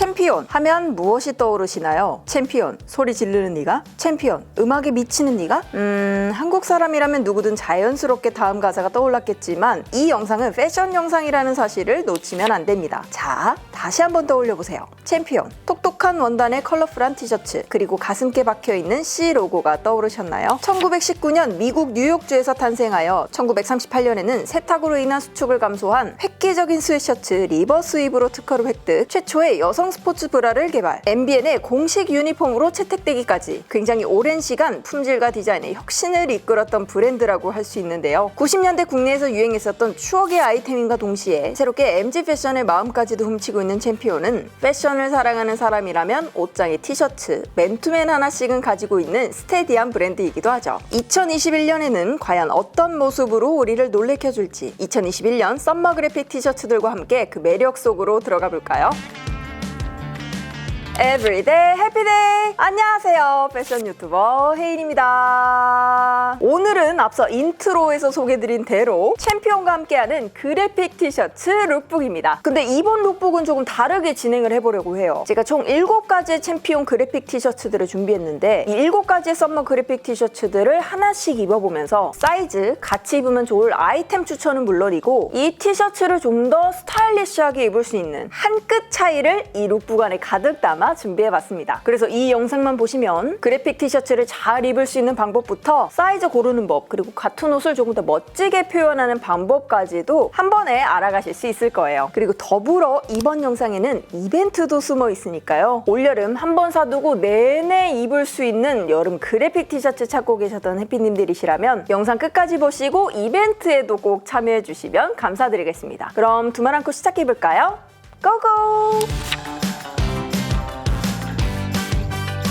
챔피온 하면 무엇이 떠오르시나요? 챔피온 소리 지르는 네가? 챔피온 음악에 미치는 네가? 음 한국 사람이라면 누구든 자연스럽게 다음 가사가 떠올랐겠지만 이 영상은 패션 영상이라는 사실을 놓치면 안 됩니다. 자 다시 한번 떠올려 보세요. 챔피온 똑똑한 원단의 컬러풀한 티셔츠 그리고 가슴께 박혀 있는 C 로고가 떠오르셨나요? 1919년 미국 뉴욕주에서 탄생하여 1938년에는 세탁으로 인한 수축을 감소한 획기적인 스웨셔츠 리버 스윕으로 특허를 획득, 최초의 여성 스포츠 브라를 개발, MBN의 공식 유니폼으로 채택되기까지 굉장히 오랜 시간 품질과 디자인의 혁신을 이끌었던 브랜드라고 할 수 있는데요. 90년대 국내에서 유행했었던 추억의 아이템인가 동시에 새롭게 MG 패션의 마음까지도 훔치고 있는 챔피온은 패션을 사랑하는 사람이라면 옷장에 티셔츠, 맨투맨 하나씩은 가지고 있는 스테디한 브랜드이기도 하죠. 2021년에는 과연 어떤 모습으로 우리를 놀래켜줄지 2021년 썸머 그래픽 티셔츠들과 함께 그 매력 속으로 들어가 볼까요? 에브리데이 해피데이 안녕하세요. 패션 유튜버 혜인입니다. 오늘은 앞서 인트로에서 소개드린 대로 챔피언과 함께하는 그래픽 티셔츠 룩북입니다. 근데 이번 룩북은 조금 다르게 진행을 해보려고 해요. 제가 총 7가지의 챔피언 그래픽 티셔츠들을 준비했는데 이 7가지의 썸머 그래픽 티셔츠들을 하나씩 입어보면서 사이즈, 같이 입으면 좋을 아이템 추천은 물론이고 이 티셔츠를 좀 더 스타일리시하게 입을 수 있는 한 끗 차이를 이 룩북 안에 가득 담아 준비해봤습니다. 그래서 이 영상만 보시면 그래픽 티셔츠를 잘 입을 수 있는 방법부터 사이즈 고르는 법 그리고 같은 옷을 조금 더 멋지게 표현하는 방법까지도 한 번에 알아가실 수 있을 거예요. 그리고 더불어 이번 영상에는 이벤트도 숨어 있으니까요. 올여름 한 번 사두고 내내 입을 수 있는 여름 그래픽 티셔츠 찾고 계셨던 해피님들이시라면 영상 끝까지 보시고 이벤트에도 꼭 참여해 주시면 감사드리겠습니다. 그럼 두말 않고 시작해 볼까요? 고고!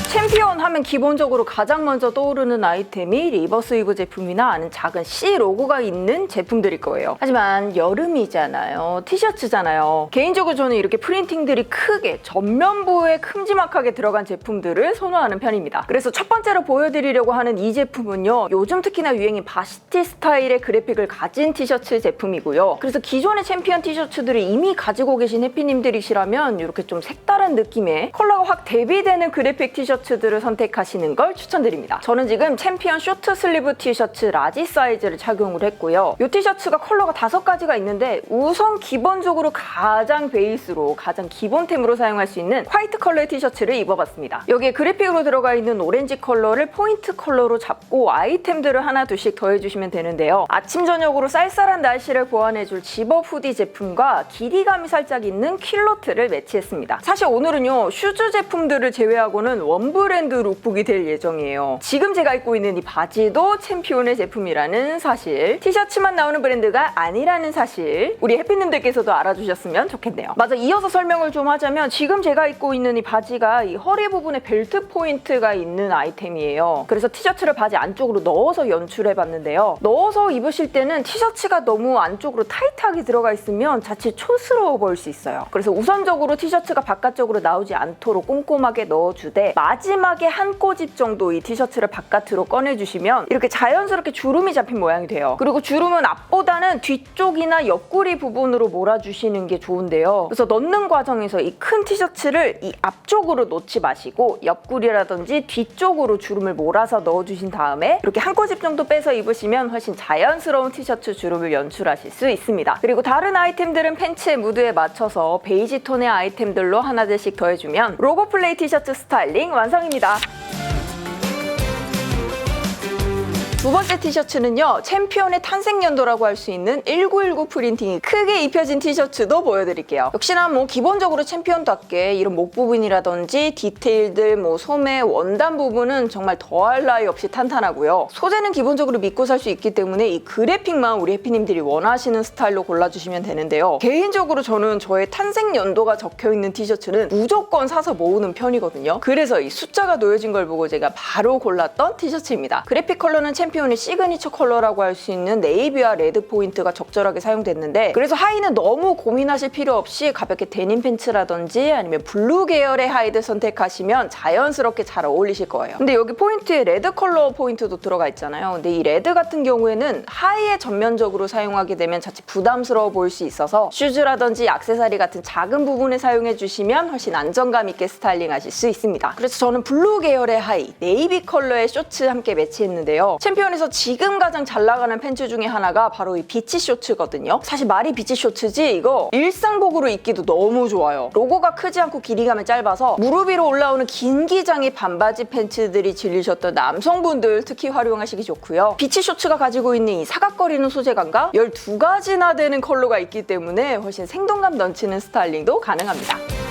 챔피언 하면 기본적으로 가장 먼저 떠오르는 아이템이 리버스 위브 제품이나 아는 작은 C 로고가 있는 제품들일 거예요. 하지만 여름이잖아요. 티셔츠잖아요. 개인적으로 저는 이렇게 프린팅들이 크게 전면부에 큼지막하게 들어간 제품들을 선호하는 편입니다. 그래서 첫 번째로 보여드리려고 하는 이 제품은요. 요즘 특히나 유행인 바시티 스타일의 그래픽을 가진 티셔츠 제품이고요. 그래서 기존의 챔피언 티셔츠들을 이미 가지고 계신 해피님들이시라면 이렇게 좀 색다른 느낌의 컬러가 확 대비되는 그래픽 티셔츠 들을 선택하시는 걸 추천드립니다. 저는 지금 챔피언 쇼트 슬리브 티셔츠 라지 사이즈를 착용을 했고요. 이 티셔츠가 컬러가 다섯 가지가 있는데 우선 기본적으로 가장 베이스로 가장 기본템으로 사용할 수 있는 화이트 컬러의 티셔츠를 입어봤습니다. 여기에 그래픽으로 들어가 있는 오렌지 컬러를 포인트 컬러로 잡고 아이템들을 하나 둘씩 더해주시면 되는데요. 아침 저녁으로 쌀쌀한 날씨를 보완해줄 집업 후디 제품과 길이감이 살짝 있는 킬로트를 매치했습니다. 사실 오늘은요 슈즈 제품들을 제외하고는 원 브랜드 룩북이 될 예정이에요. 지금 제가 입고 있는 이 바지도 챔피온의 제품이라는 사실, 티셔츠만 나오는 브랜드가 아니라는 사실, 우리 해피님들께서도 알아주셨으면 좋겠네요. 맞아, 이어서 설명을 좀 하자면 지금 제가 입고 있는 이 바지가 이 허리 부분에 벨트 포인트가 있는 아이템이에요. 그래서 티셔츠를 바지 안쪽으로 넣어서 연출해봤는데요. 넣어서 입으실 때는 티셔츠가 너무 안쪽으로 타이트하게 들어가 있으면 자칫 촌스러워 보일 수 있어요. 그래서 우선적으로 티셔츠가 바깥쪽으로 나오지 않도록 꼼꼼하게 넣어주되 마지막에 한 꼬집 정도 이 티셔츠를 바깥으로 꺼내주시면 이렇게 자연스럽게 주름이 잡힌 모양이 돼요. 그리고 주름은 앞보다는 뒤쪽이나 옆구리 부분으로 몰아주시는 게 좋은데요. 그래서 넣는 과정에서 이 큰 티셔츠를 이 앞쪽으로 놓지 마시고 옆구리라든지 뒤쪽으로 주름을 몰아서 넣어주신 다음에 이렇게 한 꼬집 정도 빼서 입으시면 훨씬 자연스러운 티셔츠 주름을 연출하실 수 있습니다. 그리고 다른 아이템들은 팬츠의 무드에 맞춰서 베이지 톤의 아이템들로 하나둘씩 더해주면 로고 플레이 티셔츠 스타일링 완성 입니다. 두 번째 티셔츠는요 챔피언의 탄생 연도라고 할 수 있는 1919 프린팅이 크게 입혀진 티셔츠도 보여드릴게요. 역시나 뭐 기본적으로 챔피언답게 이런 목 부분이라든지 디테일들 뭐 소매 원단 부분은 정말 더할 나위 없이 탄탄하고요. 소재는 기본적으로 믿고 살 수 있기 때문에 이 그래픽만 우리 해피님들이 원하시는 스타일로 골라주시면 되는데요. 개인적으로 저는 저의 탄생 연도가 적혀있는 티셔츠는 무조건 사서 모으는 편이거든요. 그래서 이 숫자가 놓여진 걸 보고 제가 바로 골랐던 티셔츠입니다. 그래픽 컬러는 챔피언 챔피언의 시그니처 컬러라고 할 수 있는 네이비와 레드 포인트가 적절하게 사용됐는데 그래서 하의는 너무 고민하실 필요 없이 가볍게 데님 팬츠라든지 아니면 블루 계열의 하의를 선택하시면 자연스럽게 잘 어울리실 거예요. 근데 여기 포인트에 레드 컬러 포인트도 들어가 있잖아요. 근데 이 레드 같은 경우에는 하의에 전면적으로 사용하게 되면 자칫 부담스러워 보일 수 있어서 슈즈라든지 액세서리 같은 작은 부분에 사용해 주시면 훨씬 안정감 있게 스타일링 하실 수 있습니다. 그래서 저는 블루 계열의 하의, 네이비 컬러의 쇼츠 함께 매치했는데요. 챔피 언에서 지금 가장 잘 나가는 팬츠 중에 하나가 바로 이 비치 쇼츠거든요. 사실 말이 비치 쇼츠지 이거 일상복으로 입기도 너무 좋아요. 로고가 크지 않고 길이감이 짧아서 무릎 위로 올라오는 긴 기장의 반바지 팬츠들이 질리셨던 남성분들 특히 활용하시기 좋고요. 비치 쇼츠가 가지고 있는 이 사각거리는 소재감과 12가지나 되는 컬러가 있기 때문에 훨씬 생동감 넘치는 스타일링도 가능합니다.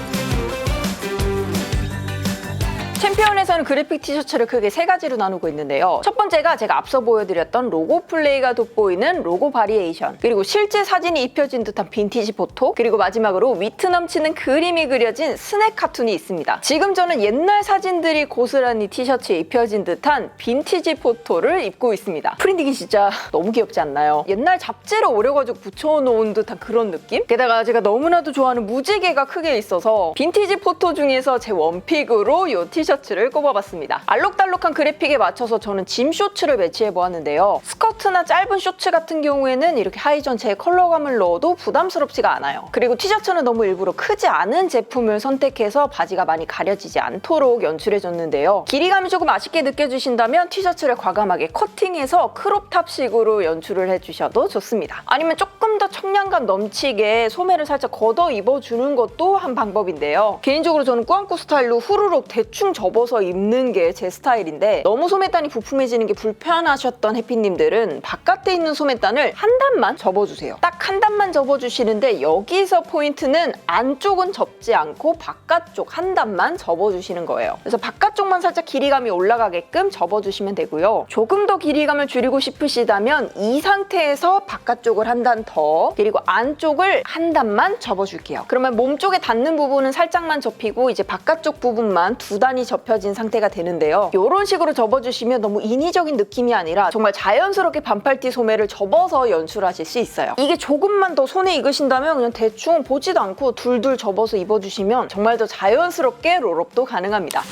챔피언에서는 그래픽 티셔츠를 크게 세 가지로 나누고 있는데요. 첫 번째가 제가 앞서 보여드렸던 로고 플레이가 돋보이는 로고 바리에이션 그리고 실제 사진이 입혀진 듯한 빈티지 포토 그리고 마지막으로 위트 넘치는 그림이 그려진 스낵 카툰이 있습니다. 지금 저는 옛날 사진들이 고스란히 티셔츠에 입혀진 듯한 빈티지 포토를 입고 있습니다. 프린팅이 진짜 너무 귀엽지 않나요? 옛날 잡지를 오려가지고 붙여놓은 듯한 그런 느낌? 게다가 제가 너무나도 좋아하는 무지개가 크게 있어서 빈티지 포토 중에서 제 원픽으로 이 티셔츠 를 꼽아봤습니다. 알록달록한 그래픽에 맞춰서 저는 짐 쇼츠를 매치해보았는데요. 스커트나 짧은 쇼츠 같은 경우에는 이렇게 하의 전체에 컬러감을 넣어도 부담스럽지가 않아요. 그리고 티셔츠는 너무 일부러 크지 않은 제품을 선택해서 바지가 많이 가려지지 않도록 연출해줬는데요. 길이감이 조금 아쉽게 느껴지신다면 티셔츠를 과감하게 커팅해서 크롭탑식으로 연출을 해주셔도 좋습니다. 아니면 조금 더 청량감 넘치게 소매를 살짝 걷어 입어주는 것도 한 방법인데요. 개인적으로 저는 꾸안꾸 스타일로 후루룩 대충 접어서 입는 게 제 스타일인데 너무 소매단이 부품해지는 게 불편하셨던 해피님들은 바깥에 있는 소매단을 한 단만 접어주세요. 딱 한 단만 접어주시는데 여기서 포인트는 안쪽은 접지 않고 바깥쪽 한 단만 접어주시는 거예요. 그래서 바깥쪽만 살짝 길이감이 올라가게끔 접어주시면 되고요. 조금 더 길이감을 줄이고 싶으시다면 이 상태에서 바깥쪽을 한 단 더, 그리고 안쪽을 한 단만 접어줄게요. 그러면 몸 쪽에 닿는 부분은 살짝만 접히고 이제 바깥쪽 부분만 두 단이 접 혀진 상태가 되는데요. 이런 식으로 접어주시면 너무 인위적인 느낌이 아니라 정말 자연스럽게 반팔티 소매를 접어서 연출하실 수 있어요. 이게 조금만 더 손에 익으신다면 그냥 대충 보지도 않고 둘둘 접어서 입어주시면 정말 더 자연스럽게 롤업도 가능합니다.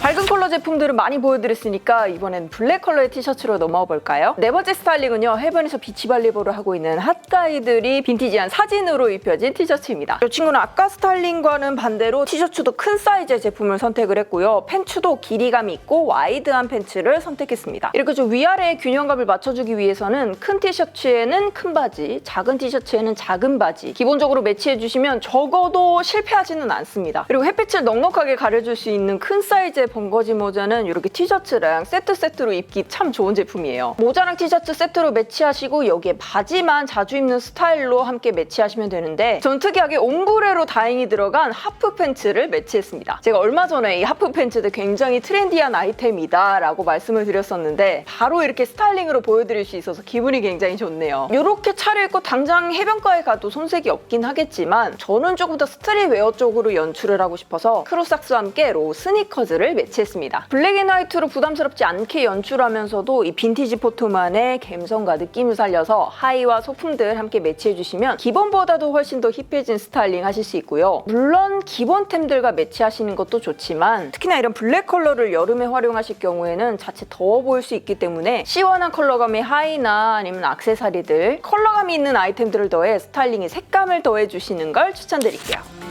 밝은 컬러 제품들을 많이 보여드렸으니까 이번엔 블랙 컬러의 티셔츠로 넘어가 볼까요? 네 번째 스타일링은요. 해변에서 비치 발리볼을 하고 있는 핫가이들이 빈티지한 사진으로 입혀진 티셔츠입니다. 이 친구는 아까 스타일링과는 반대로 티셔츠도 큰 사이즈의 제품을 선택을 했고요. 팬츠도 길이감이 있고 와이드한 팬츠를 선택했습니다. 이렇게 좀 위아래의 균형감을 맞춰주기 위해서는 큰 티셔츠에는 큰 바지, 작은 티셔츠에는 작은 바지 기본적으로 매치해주시면 적어도 실패하지는 않습니다. 그리고 햇빛을 넉넉하게 가려줄 수 있는 큰 사이즈의 번거지 모자는 이렇게 티셔츠랑 세트 세트로 입기 참 좋은 제품이에요. 모자랑 티셔츠 세트로 매치하시고 여기에 바지만 자주 입는 스타일로 함께 매치하시면 되는데 전 특이하게 옴브레로 다행히 들어간 하프 팬츠를 매치했습니다. 제가 얼마 전에 이 하프 팬츠들 굉장히 트렌디한 아이템이다 라고 말씀을 드렸었는데 바로 이렇게 스타일링으로 보여드릴 수 있어서 기분이 굉장히 좋네요. 이렇게 차려입고 당장 해변가에 가도 손색이 없긴 하겠지만 저는 조금 더 스트릿웨어 쪽으로 연출을 하고 싶어서 크로삭스와 함께 로우 스니커즈를 매치했습니다. 블랙 앤 화이트로 부담스럽지 않게 연출하면서도 이 빈티지 포토만의 감성과 느낌을 살려서 하의와 소품들 함께 매치해주시면 기본보다도 훨씬 더 힙해진 스타일링 하실 수 있고요. 물론 기본템들과 매치하시는 것도 좋지만 특히나 이런 블랙 컬러를 여름에 활용하실 경우에는 자칫 더워 보일 수 있기 때문에 시원한 컬러감의 하의나 아니면 악세사리들 컬러감이 있는 아이템들을 더해 스타일링에 색감을 더해주시는 걸 추천드릴게요.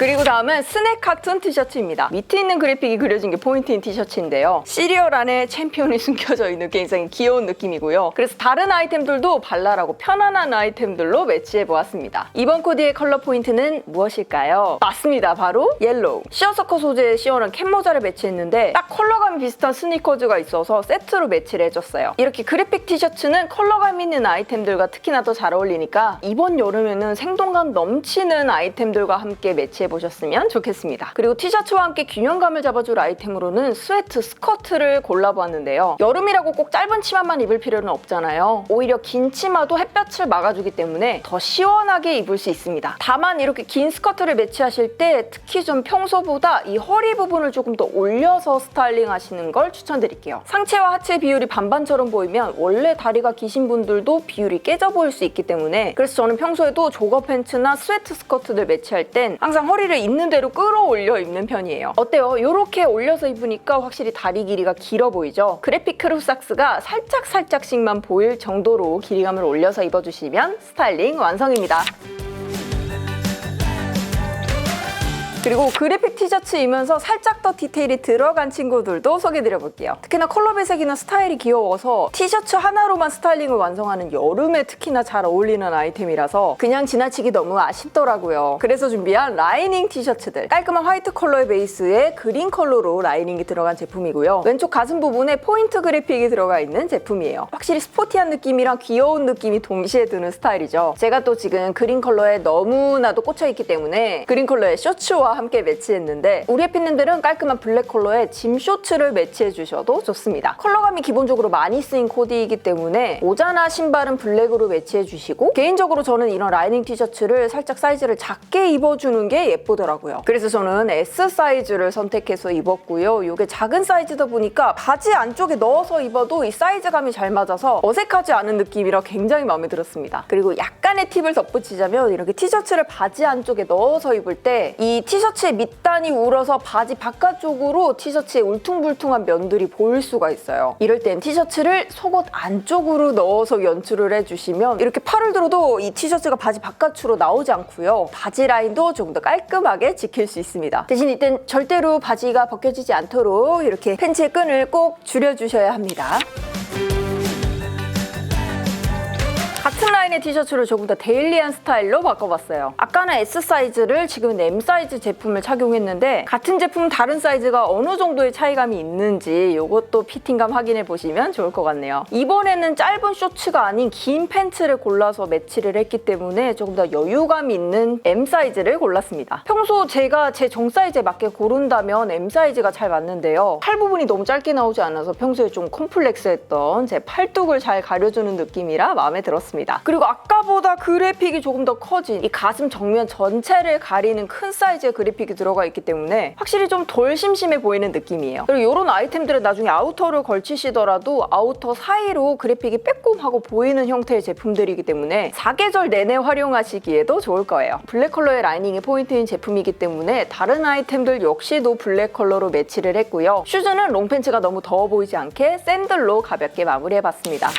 그리고 다음은 스낵 카툰 티셔츠입니다. 밑에 있는 그래픽이 그려진 게 포인트인 티셔츠인데요. 시리얼 안에 챔피언이 숨겨져 있는 굉장히 귀여운 느낌이고요. 그래서 다른 아이템들도 발랄하고 편안한 아이템들로 매치해보았습니다. 이번 코디의 컬러 포인트는 무엇일까요? 맞습니다. 바로 옐로우. 시어서커 소재의 시원한 캡모자를 매치했는데 딱 컬러감이 비슷한 스니커즈가 있어서 세트로 매치를 해줬어요. 이렇게 그래픽 티셔츠는 컬러감 있는 아이템들과 특히나 더 잘 어울리니까 이번 여름에는 생동감 넘치는 아이템들과 함께 매치해 보셨으면 좋겠습니다. 그리고 티셔츠와 함께 균형감을 잡아줄 아이템으로는 스웨트 스커트를 골라보았는데요. 여름이라고 꼭 짧은 치마만 입을 필요는 없잖아요. 오히려 긴 치마도 햇볕을 막아주기 때문에 더 시원하게 입을 수 있습니다. 다만 이렇게 긴 스커트를 매치하실 때 특히 좀 평소보다 이 허리 부분을 조금 더 올려서 스타일링 하시는 걸 추천드릴게요. 상체와 하체 비율이 반반처럼 보이면 원래 다리가 기신 분들도 비율이 깨져 보일 수 있기 때문에 그래서 저는 평소에도 조거 팬츠나 스웨트 스커트를 매치할 땐 항상 허리 를 있는 대로 끌어올려 입는 편이에요. 어때요? 이렇게 올려서 입으니까 확실히 다리 길이가 길어 보이죠? 그래픽 크루삭스가 살짝 살짝씩만 보일 정도로 길이감을 올려서 입어주시면 스타일링 완성입니다. 그리고 그래픽 티셔츠이면서 살짝 더 디테일이 들어간 친구들도 소개드려볼게요. 특히나 컬러 배색이나 스타일이 귀여워서 티셔츠 하나로만 스타일링을 완성하는 여름에 특히나 잘 어울리는 아이템이라서 그냥 지나치기 너무 아쉽더라고요. 그래서 준비한 라이닝 티셔츠들. 깔끔한 화이트 컬러의 베이스에 그린 컬러로 라이닝이 들어간 제품이고요. 왼쪽 가슴 부분에 포인트 그래픽이 들어가 있는 제품이에요. 확실히 스포티한 느낌이랑 귀여운 느낌이 동시에 드는 스타일이죠. 제가 또 지금 그린 컬러에 너무나도 꽂혀있기 때문에 그린 컬러의 쇼츠와 함께 매치했는데 우리 해피님들은 깔끔한 블랙 컬러의 짐 쇼츠를 매치해 주셔도 좋습니다. 컬러감이 기본적으로 많이 쓰인 코디이기 때문에 모자나 신발은 블랙으로 매치해 주시고 개인적으로 저는 이런 라이닝 티셔츠를 살짝 사이즈를 작게 입어주는 게 예쁘더라고요. 그래서 저는 S 사이즈를 선택해서 입었고요. 이게 작은 사이즈다 보니까 바지 안쪽에 넣어서 입어도 이 사이즈감이 잘 맞아서 어색하지 않은 느낌이라 굉장히 마음에 들었습니다. 그리고 약간의 팁을 덧붙이자면 이렇게 티셔츠를 바지 안쪽에 넣어서 입을 때 이 티셔츠 의 밑단이 울어서 바지 바깥쪽으로 티셔츠의 울퉁불퉁한 면들이 보일 수가 있어요. 이럴 땐 티셔츠를 속옷 안쪽으로 넣어서 연출을 해주시면 이렇게 팔을 들어도 이 티셔츠가 바지 바깥으로 나오지 않고요. 바지 라인도 조금 더 깔끔하게 지킬 수 있습니다. 대신 이땐 절대로 바지가 벗겨지지 않도록 이렇게 팬츠의 끈을 꼭 줄여주셔야 합니다. 같은 라인의 티셔츠를 조금 더 데일리한 스타일로 바꿔봤어요. 아까는 S 사이즈를 지금은 M 사이즈 제품을 착용했는데 같은 제품 다른 사이즈가 어느 정도의 차이감이 있는지 이것도 피팅감 확인해 보시면 좋을 것 같네요. 이번에는 짧은 쇼츠가 아닌 긴 팬츠를 골라서 매치를 했기 때문에 조금 더 여유감 있는 M 사이즈를 골랐습니다. 평소 제가 제 정 사이즈에 맞게 고른다면 M 사이즈가 잘 맞는데요. 팔 부분이 너무 짧게 나오지 않아서 평소에 좀 콤플렉스했던 제 팔뚝을 잘 가려주는 느낌이라 마음에 들었 습니다. 그리고 아까보다 그래픽이 조금 더 커진 이 가슴 정면 전체를 가리는 큰 사이즈의 그래픽이 들어가 있기 때문에 확실히 좀 덜 심심해 보이는 느낌이에요. 그리고 이런 아이템들은 나중에 아우터를 걸치시더라도 아우터 사이로 그래픽이 빼꼼하고 보이는 형태의 제품들이기 때문에 사계절 내내 활용하시기에도 좋을 거예요. 블랙 컬러의 라이닝이 포인트인 제품이기 때문에 다른 아이템들 역시도 블랙 컬러로 매치를 했고요. 슈즈는 롱팬츠가 너무 더워 보이지 않게 샌들로 가볍게 마무리해봤습니다.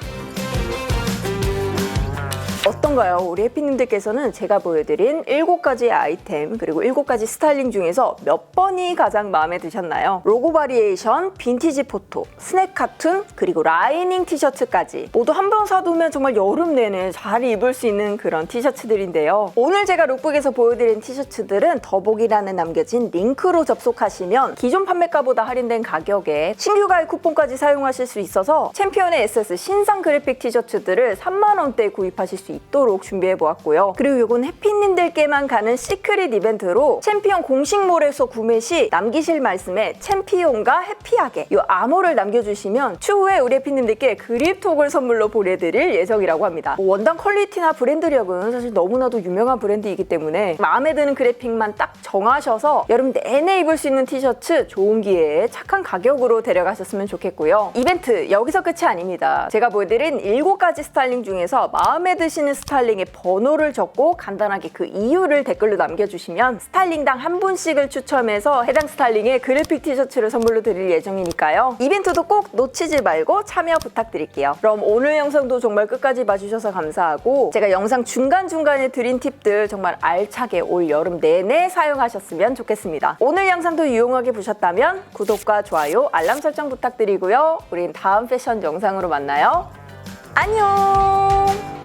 어떤가요? 우리 해피님들께서는 제가 보여드린 7가지의 아이템 그리고 7가지 스타일링 중에서 몇 번이 가장 마음에 드셨나요? 로고 바리에이션, 빈티지 포토, 스낵 카툰 그리고 라이닝 티셔츠까지 모두 한 번 사두면 정말 여름 내내 잘 입을 수 있는 그런 티셔츠들인데요. 오늘 제가 룩북에서 보여드린 티셔츠들은 더보기란에 남겨진 링크로 접속하시면 기존 판매가보다 할인된 가격에 신규 가입 쿠폰까지 사용하실 수 있어서 챔피언의 SS 신상 그래픽 티셔츠들을 3만 원대에 구입하실 수 있도록 준비해 보았고요. 그리고 이건 해피님들께만 가는 시크릿 이벤트로 챔피언 공식몰에서 구매 시 남기실 말씀에 챔피언과 해피하게 이 암호를 남겨주시면 추후에 우리 해피님들께 그립톡을 선물로 보내드릴 예정이라고 합니다. 뭐 원단 퀄리티나 브랜드력은 사실 너무나도 유명한 브랜드이기 때문에 마음에 드는 그래픽만 딱 정하셔서 여름 내내 입을 수 있는 티셔츠 좋은 기회에 착한 가격으로 데려가셨으면 좋겠고요. 이벤트 여기서 끝이 아닙니다. 제가 보여드린 7가지 스타일링 중에서 마음에 드 시는 스타일링의 번호를 적고 간단하게 그 이유를 댓글로 남겨주시면 스타일링당 한 분씩을 추첨해서 해당 스타일링의 그래픽 티셔츠를 선물로 드릴 예정이니까요. 이벤트도 꼭 놓치지 말고 참여 부탁드릴게요. 그럼 오늘 영상도 정말 끝까지 봐주셔서 감사하고 제가 영상 중간중간에 드린 팁들 정말 알차게 올 여름 내내 사용하셨으면 좋겠습니다. 오늘 영상도 유용하게 보셨다면 구독과 좋아요, 알람 설정 부탁드리고요. 우린 다음 패션 영상으로 만나요. 안녕!